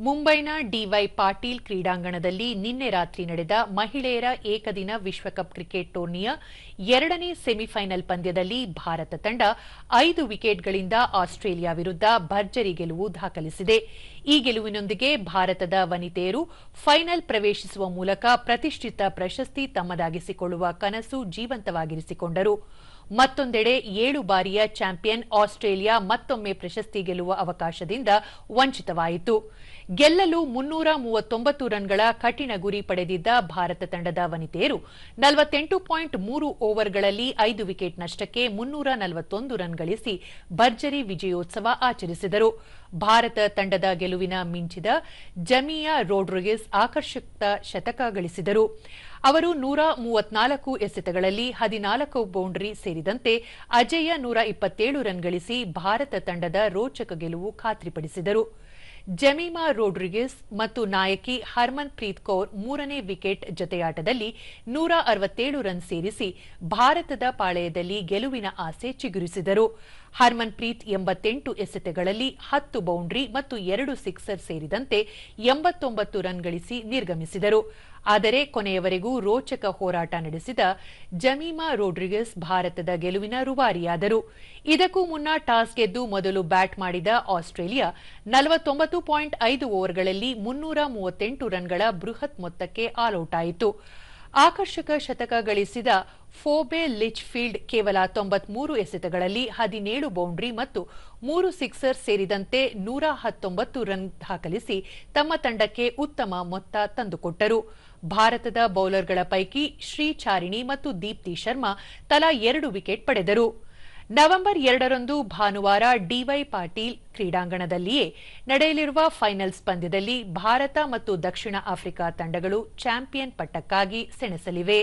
ಮುಂಬೈನ ಡಿವೈ ಪಾಟೀಲ್ ಕ್ರೀಡಾಂಗಣದಲ್ಲಿ ನಿನ್ನೆ ರಾತ್ರಿ ನಡೆದ ಮಹಿಳೆಯರ ಏಕದಿನ ವಿಶ್ವಕಪ್ ಕ್ರಿಕೆಟ್ ಟೂರ್ನಿಯ ಎರಡನೇ ಸೆಮಿಫೈನಲ್ ಪಂದ್ಯದಲ್ಲಿ ಭಾರತ ತಂಡ ಐದು ವಿಕೆಟ್ಗಳಿಂದ ಆಸ್ಟ್ರೇಲಿಯಾ ವಿರುದ್ಧ ಭರ್ಜರಿ ಗೆಲುವು ದಾಖಲಿಸಿದೆ. ಈ ಗೆಲುವಿನೊಂದಿಗೆ ಭಾರತದ ವನಿತೆಯರು ಫೈನಲ್ ಪ್ರವೇಶಿಸುವ ಮೂಲಕ ಪ್ರತಿಷ್ಠಿತ ಪ್ರಶಸ್ತಿ ತಮ್ಮದಾಗಿಸಿಕೊಳ್ಳುವ ಕನಸು ಜೀವಂತವಾಗಿರಿಸಿಕೊಂಡರು. ಮತ್ತೊಂದೆಡೆ ಏಳು ಬಾರಿಯ ಚಾಂಪಿಯನ್ ಆಸ್ಟ್ರೇಲಿಯಾ ಮತ್ತೊಮ್ಮೆ ಪ್ರಶಸ್ತಿ ಗೆಲ್ಲುವ ಅವಕಾಶದಿಂದ ವಂಚಿತವಾಯಿತು. ಗೆಲ್ಲಲು ಮುನ್ನೂರ ಮೂವತ್ತೊಂಬತ್ತು ರನ್ಗಳ ಕಠಿಣ ಗುರಿ ಪಡೆದಿದ್ದ ಭಾರತ ತಂಡದ ವನಿತೆಯರು ನಲವತ್ತೆಂಟು ಪಾಯಿಂಟ್ ಮೂರು ಓವರ್ಗಳಲ್ಲಿ ಐದು ವಿಕೆಟ್ ನಷ್ಟಕ್ಕೆ ಮುನ್ನೂರ ನಲವತ್ತೊಂದು ರನ್ ಗಳಿಸಿ ಭರ್ಜರಿ ವಿಜಯೋತ್ಸವ ಆಚರಿಸಿದರು. ಭಾರತ ತಂಡದ ಗೆಲುವಿನ ಮಿಂಚಿದ ಜಮಿಯಾ ರೋಡ್ರಿಗೆಸ್ ಆಕರ್ಷಕ ಶತಕ ಗಳಿಸಿದರು. ಅವರು ನೂರ ಮೂವತ್ನಾಲ್ಕು ಎಸೆತಗಳಲ್ಲಿ ಹದಿನಾಲ್ಕು ಬೌಂಡರಿ ಸೇರಿದಂತೆ ಅಜೇಯ ನೂರ ಇಪ್ಪತ್ತೇಳು ರನ್ ಗಳಿಸಿ ಭಾರತ ತಂಡದ ರೋಚಕ ಗೆಲುವು ಖಾತ್ರಿಪಡಿಸಿದರು. ಜಮೀಮಾ ರೋಡ್ರಿಗಿಸ್ ಮತ್ತು ನಾಯಕಿ ಹರ್ಮನ್ ಪ್ರೀತ್ ಕೌರ್ ಮೂರನೇ ವಿಕೆಟ್ ಜತೆಯಾಟದಲ್ಲಿ ನೂರ ಅರವತ್ತೇಳು ರನ್ ಸೇರಿಸಿ ಭಾರತದ ಪಾಳೆಯದಲ್ಲಿ ಗೆಲುವಿನ ಆಸೆ ಚಿಗುರಿಸಿದರು. ಹರ್ಮನ್ ಪ್ರೀತ್ ಎಂಬತ್ತೆಂಟು ಎಸೆತಗಳಲ್ಲಿ ಹತ್ತು ಬೌಂಡ್ರಿ ಮತ್ತು ಎರಡು ಸಿಕ್ಸರ್ ಸೇರಿದಂತೆ ಎಂಬತ್ತೊಂಬತ್ತು ರನ್ ಗಳಿಸಿ ನಿರ್ಗಮಿಸಿದರು. ಆದರೆ ಕೊನೆಯವರೆಗೂ ರೋಚಕ ಹೋರಾಟ ನಡೆಸಿದ ಜಮೀಮಾ ರೋಡ್ರಿಗಸ್ ಭಾರತದ ಗೆಲುವಿನ ರುವಾರಿಯಾದರು. ಇದಕ್ಕೂ ಮುನ್ನ ಟಾಸ್ ಗೆದ್ದು ಮೊದಲು ಬ್ಯಾಟ್ ಮಾಡಿದ ಆಸ್ಟ್ರೇಲಿಯಾ ನಲವತ್ತೊಂಬತ್ತು ಪಾಯಿಂಟ್ ಐದು ಓವರ್ಗಳಲ್ಲಿ ಮುನ್ನೂರ ಮೂವತ್ತೆಂಟು ರನ್ಗಳ ಬೃಹತ್ ಮೊತ್ತಕ್ಕೆ ಆಲೌಟ್ ಆಯಿತು. ಆಕರ್ಷಕ ಶತಕ ಗಳಿಸಿದ ಫೋಬೆ ಲಿಚ್ಫೀಲ್ಡ್ ಕೇವಲ ತೊಂಬತ್ಮೂರು ಎಸೆತಗಳಲ್ಲಿ ಹದಿನೇಳು ಬೌಂಡ್ರಿ ಮತ್ತು ಮೂರು ಸಿಕ್ಸರ್ ಸೇರಿದಂತೆ ನೂರ ಹತ್ತೊಂಬತ್ತು ರನ್ ದಾಖಲಿಸಿ ತಮ್ಮ ತಂಡಕ್ಕೆ ಉತ್ತಮ ಮೊತ್ತ ತಂದುಕೊಟ್ಟರು. ಭಾರತದ ಬೌಲರ್ಗಳ ಪೈಕಿ ಶ್ರೀಚಾರಿಣಿ ಮತ್ತು ದೀಪ್ತಿ ಶರ್ಮಾ ತಲಾ ಎರಡು ವಿಕೆಟ್ ಪಡೆದರು. ನವೆಂಬರ್ ಎರಡರಂದು ಭಾನುವಾರ ಡಿವೈ ಪಾಟೀಲ್ ಕ್ರೀಡಾಂಗಣದಲ್ಲಿಯೇ ನಡೆಯಲಿರುವ ಫೈನಲ್ಸ್ ಪಂದ್ಯದಲ್ಲಿ ಭಾರತ ಮತ್ತು ದಕ್ಷಿಣ ಆಫ್ರಿಕಾ ತಂಡಗಳು ಚಾಂಪಿಯನ್ ಪಟ್ಟಕ್ಕಾಗಿ ಸೆಣಸಲಿವೆ.